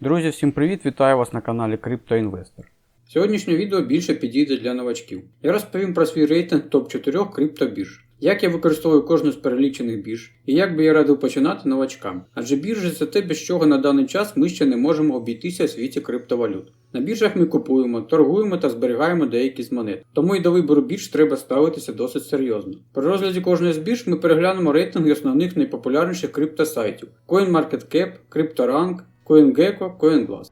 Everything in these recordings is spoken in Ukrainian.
Друзі, всім привіт! Вітаю вас на каналі CryptoInvestor. Сьогоднішнє відео більше підійде для новачків. Я розповім про свій рейтинг топ-4 криптобірж, як я використовую кожну з перелічених бірж і як би я радив починати новачкам. Адже біржі це те, без чого на даний час ми ще не можемо обійтися в світі криптовалют. На біржах ми купуємо, торгуємо та зберігаємо деякі з монет. Тому і до вибору бірж треба ставитися досить серйозно. При розгляді кожної з бірж ми переглянемо рейтинги основних найпопулярніших криптосайтів: CoinMarketCap, CryptoRank, CoinGecko, CoinGlass.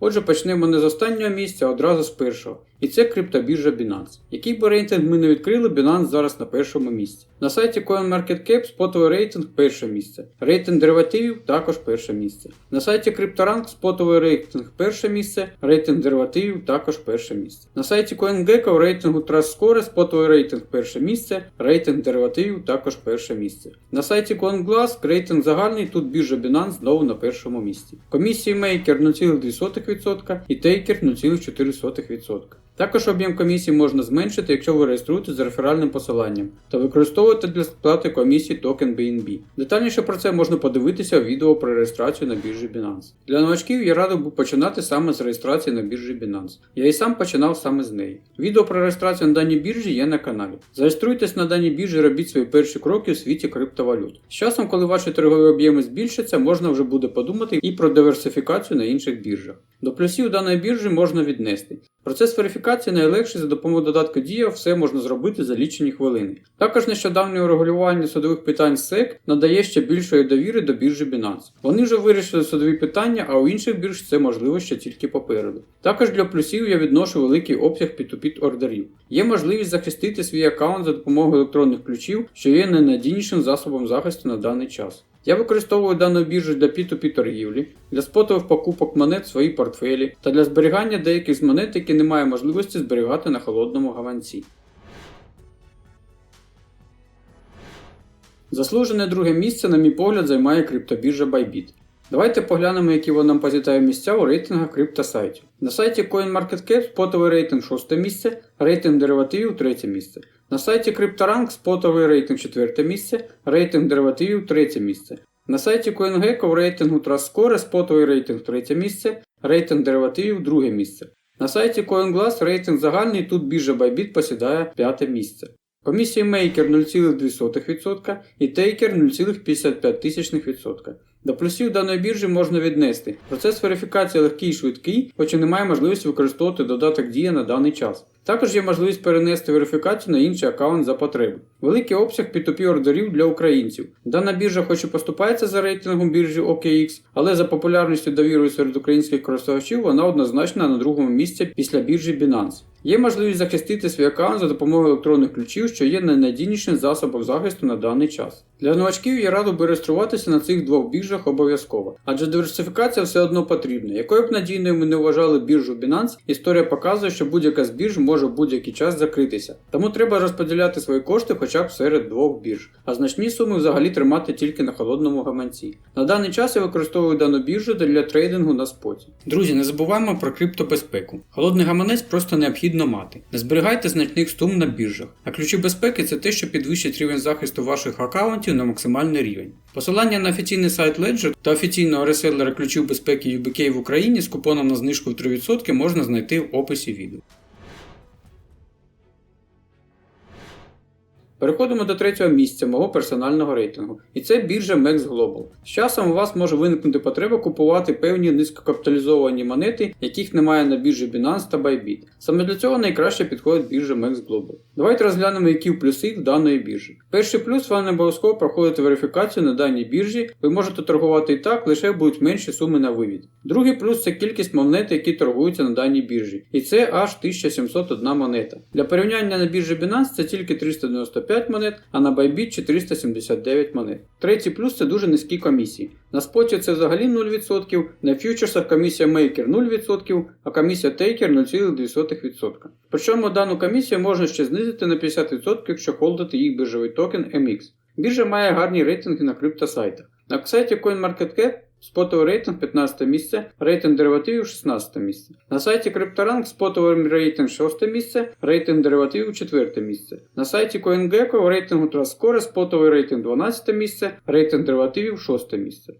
Отже, почнемо не з останнього місця, а одразу з першого. І це криптобіржа Binance. Який би рейтинг ми не відкрили, Binance зараз на першому місці. На сайті CoinMarketCap спотовий рейтинг перше місце. Рейтинг деривативів також перше місце. На сайті CryptoRank спотовий рейтинг перше місце, рейтинг деривативів також перше місце. На сайті CoinGecko в рейтингу Trust Score спотовий рейтинг перше місце, рейтинг деривативів також перше місце. На сайті CoinGlass рейтинг загальний, тут біржа Binance знову на першому місці. Комісії Maker 0,2% і Taker 0,4%. Також об'єм комісії можна зменшити, якщо ви реєструєте з реферальним посиланням та використовуєте для сплати комісії токен BNB. Детальніше про це можна подивитися у відео про реєстрацію на біржі Binance. Для новачків я радив би починати саме з реєстрації на біржі Binance. Я і сам починав саме з неї. Відео про реєстрацію на даній біржі є на каналі. Зареєструйтесь на даній біржі, і робіть свої перші кроки у світі криптовалют. З часом, коли ваші торгові об'єми збільшаться, можна вже буде подумати і про диверсифікацію на інших біржах. До плюсів даної біржі можна віднести. Процес верифікації найлегший за допомогою додатку Дія все можна зробити за лічені хвилини. Також нещодавнє урегулювання судових питань SEC надає ще більшої довіри до біржі Binance. Вони вже вирішили судові питання, а у інших бірж це можливо ще тільки попереду. Також для плюсів я відношу великий обсяг P2P ордерів. Є можливість захистити свій аккаунт за допомогою електронних ключів, що є найнадійнішим засобом захисту на даний час. Я використовую дану біржу для P2P торгівлі, для спотових покупок монет в свої портфелі та для зберігання деяких з монет, які не маю можливості зберігати на холодному гаванці. Заслужене друге місце, на мій погляд, займає криптобіржа Bybit. Давайте поглянемо, які вона позитає місця у рейтингах криптосайтів. На сайті CoinMarketCap спотовий рейтинг 6 місце, рейтинг деривативів 3 місце. На сайті CryptoRank спотовий рейтинг 4 місце, рейтинг деривативів 3 місце. На сайті CoinGecko в рейтингу TrustScore спотовий рейтинг 3 місце, рейтинг деривативів 2 місце. На сайті CoinGlass рейтинг загальний, тут біржа Bybit посідає 5 місце. Комісії Maker 0,2% і Taker 0,55%. До плюсів даної біржі можна віднести. Процес верифікації легкий і швидкий, хоч і немає можливості використовувати додаток Дія на даний час. Також є можливість перенести верифікацію на інший аккаунт за потреби. Великий обсяг P2P ордерів для українців. Дана біржа хоч і поступається за рейтингом біржі OKX, але за популярністю довірою серед українських користувачів вона однозначно на другому місці після біржі Binance. Є можливість захистити свій аккаунт за допомогою електронних ключів, що є найнадійнішим засобом захисту на даний час. Для новачків я радив би реєструватися на цих двох біржах обов'язково, адже диверсифікація все одно потрібна. Якою б надійною ми не вважали біржу Binance, історія показує, що будь-яка з бірж може в будь-який час закритися. Тому треба розподіляти свої кошти хоча б серед двох бірж, а значні суми взагалі тримати тільки на холодному гаманці. На даний час я використовую дану біржу для трейдингу на споті. Друзі, не забуваємо про криптобезпеку. Холодний гаманець просто необхідно мати. Не зберігайте значних сум на біржах, а ключі безпеки це те, що підвищить рівень захисту ваших аккаунтів на максимальний рівень. Посилання на офіційний сайт Ledger та офіційного реселера ключів безпеки UBK в Україні з купоном на знижку в 3% можна знайти в описі відео. Переходимо до третього місця мого персонального рейтингу, і це біржа Max Global. З часом у вас може виникнути потреба купувати певні низькокапіталізовані монети, яких немає на біржі Binance та Bybit. Саме для цього найкраще підходить біржа Max Global. Давайте розглянемо, які плюси в даної біржі. Перший плюс вам не обов'язково проходити верифікацію на даній біржі, ви можете торгувати і так, лише будуть менші суми на вивід. Другий плюс це кількість монет, які торгуються на даній біржі, і це аж 1701 монета. Для порівняння на біржі Binance це тільки 395 монет, а на Bybit 479 монет. Третій плюс це дуже низькі комісії. На споті це взагалі 0%, на фьючерсах комісія Maker 0%, а комісія Taker 0,2%. Причому дану комісію можна ще знизити на 50%, якщо холдити їх біржовий токен MX. Біржа має гарні рейтинги на криптосайтах. На сайті CoinMarketCap спотовий рейтинг 15 місце, рейтинг деривативів 16 місце. На сайті CryptoRank спотовий рейтинг 6 місце, рейтинг деривативів 4 місце. На сайті CoinGecko в рейтингу Trustcore спотовий рейтинг 12 місце, рейтинг деривативів 6 місце.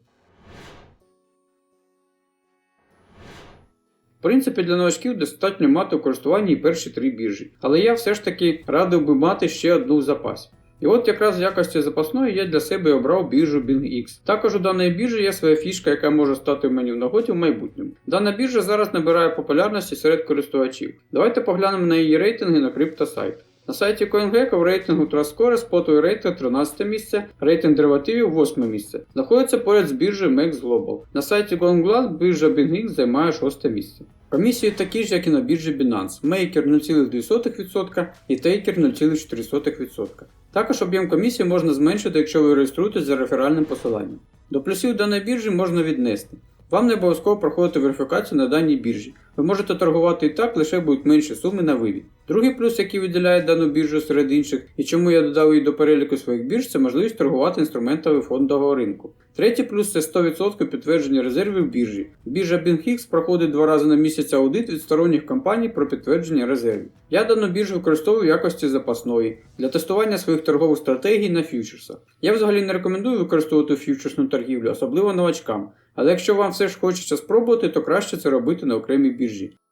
В принципі, для новачків достатньо мати у користуванні перші три біржі, але я все ж таки радив би мати ще одну в запасі. І от якраз в якості запасної я для себе обрав біржу BingX. Також у даної біржі є своя фішка, яка може стати мені в нагоді в майбутньому. Дана біржа зараз набирає популярності серед користувачів. Давайте поглянемо на її рейтинги на криптосайт. На сайті CoinGecko в рейтингу Trustcore спотовий рейтинг 13 місце, рейтинг деривативів 8 місце. Знаходиться поряд з біржею Max Global. На сайті GoingGlass біржа BingX займає 6 місце. Комісії такі ж, як і на біржі Binance, Maker 0,2% і Taker 0,4%. Також об'єм комісії можна зменшити, якщо ви реєструєтесь за реферальним посиланням. До плюсів даної біржі можна віднести. Вам не обов'язково проходити верифікацію на даній біржі. Ви можете торгувати і так, лише будуть менші суми на вивід. Другий плюс, який виділяє дану біржу серед інших, і чому я додав її до переліку своїх бірж, це можливість торгувати інструментами фондового ринку. Третій плюс це 100% підтвердження резервів біржі. Біржа BingX проходить два рази на місяць аудит від сторонніх компаній про підтвердження резервів. Я дану біржу використовую в якості запасної для тестування своїх торгових стратегій на фьючерсах. Я взагалі не рекомендую використовувати фьючерсну торгівлю, особливо новачкам. Але якщо вам все ж хочеться спробувати, то краще це робити на окремій біржі,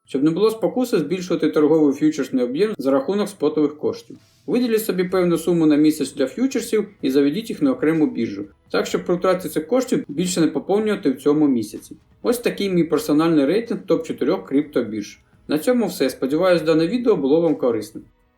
щоб не було спокуси збільшувати торговий фьючерсний об'єм за рахунок спотових коштів. Виділіть собі певну суму на місяць для фьючерсів і заведіть їх на окрему біржу, так щоб при втраті цих коштів більше не поповнювати в цьому місяці. Ось такий мій персональний рейтинг топ-4 криптобірж. На цьому все. Сподіваюсь, дане відео було вам корисним.